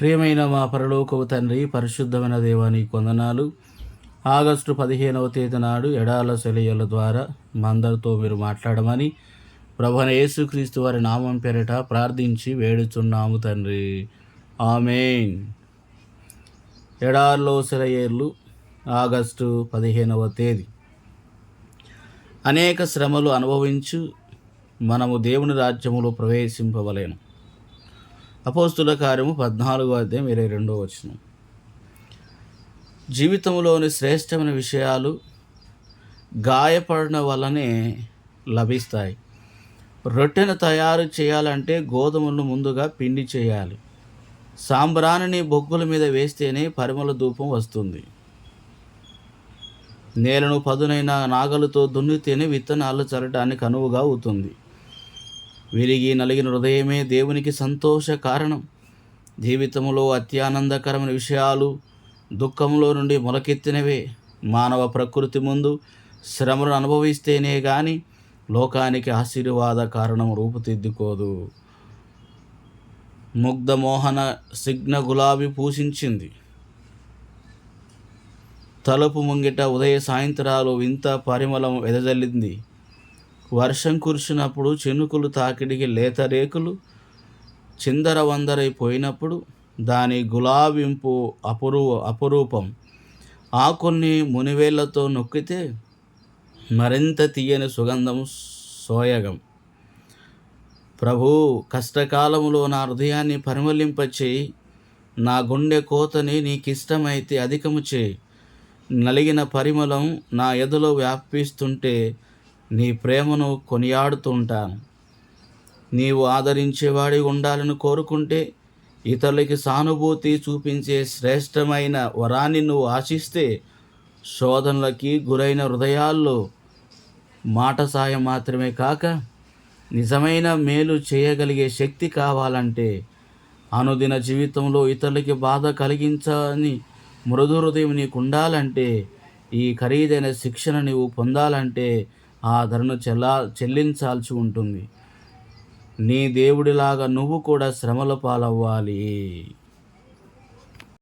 ప్రియమైన మా పరలోకపు తండ్రి పరిశుద్ధమైన దేవాని కొందనాలు. ఆగస్టు పదిహేనవ తేదీ నాడు ఎడాల సెలయల ద్వారా మా అందరితో మీరు మాట్లాడమని ప్రభున యేసుక్రీస్తు వారి నామం పేరిట ప్రార్థించి వేడుచున్నాము తండ్రి. ఆమెన్. ఎడార్లో సెలయేర్లు ఆగస్టు పదిహేనవ తేదీ. అనేక శ్రమలు అనుభవించు మనము దేవుని రాజ్యములో ప్రవేశింపవలేను అపోస్తుల కార్యము పద్నాలుగో అధ్యాయం ఇరవై రెండో వచనం. జీవితంలోని శ్రేష్టమైన విషయాలు గాయపడిన వల్లనే లభిస్తాయి. రొట్టెను తయారు చేయాలంటే గోధుమలను ముందుగా పిండి చేయాలి. సాంబ్రాణిని బొగ్గుల మీద వేస్తేనే పరిమళ ధూపం వస్తుంది. నేలను పదునైన నాగలతో దున్నితేనే విత్తనాలు చల్లడానికి అనువుగా అవుతుంది. విరిగి నలిగిన హృదయమే దేవునికి సంతోష కారణం. జీవితంలో అత్యానందకరమైన విషయాలు దుఃఖంలో నుండి మొలకెత్తినవే. మానవ ప్రకృతి ముందు శ్రమను అనుభవిస్తేనే కానీ లోకానికి ఆశీర్వాద కారణం రూపుదిద్దుకోదు. ముగ్ధ మోహన సిగ్న గులాబీ పూషించింది తలుపు ముంగిట ఉదయ సాయంత్రాలు వింత పరిమళం వెదజల్లింది. వర్షం కురిసినప్పుడు చినుకులు తాకిడికి లేత రేకులు చిందర వందరైపోయినప్పుడు దాని గులాబింపు అపురూ అపురూపం. ఆకుల్ని మునివేళ్ళతో నొక్కితే మరింత తీయని సుగంధం సోయగం. ప్రభు కష్టకాలములో నా హృదయాన్ని పరిమళింపచేయి. నా గుండె కోతని నీకిష్టమైతే అధికము చేయి. నలిగిన పరిమళం నా ఎదలో వ్యాపిస్తుంటే నీ ప్రేమను కొనియాడుతుంటాను నీవు ఆదరించేవాడి ఉండాలని కోరుకుంటే ఇతరులకి సానుభూతి చూపించే శ్రేష్టమైన వరాన్ని నువ్వు ఆశిస్తే శోధనలకి గురైన హృదయాల్లో మాట సాయం మాత్రమే కాక నిజమైన మేలు చేయగలిగే శక్తి కావాలంటే అనుదిన జీవితంలో ఇతరులకి బాధ కలిగించని మృదు హృదయం నీకు ఉండాలంటే ఈ ఖరీదైన శిక్షణ నీవు పొందాలంటే ఆ ధరను చెల్లా చెల్లించాల్సి ఉంటుంది. నీ దేవుడిలాగా నువ్వు కూడా శ్రమల పాలవ్వాలి.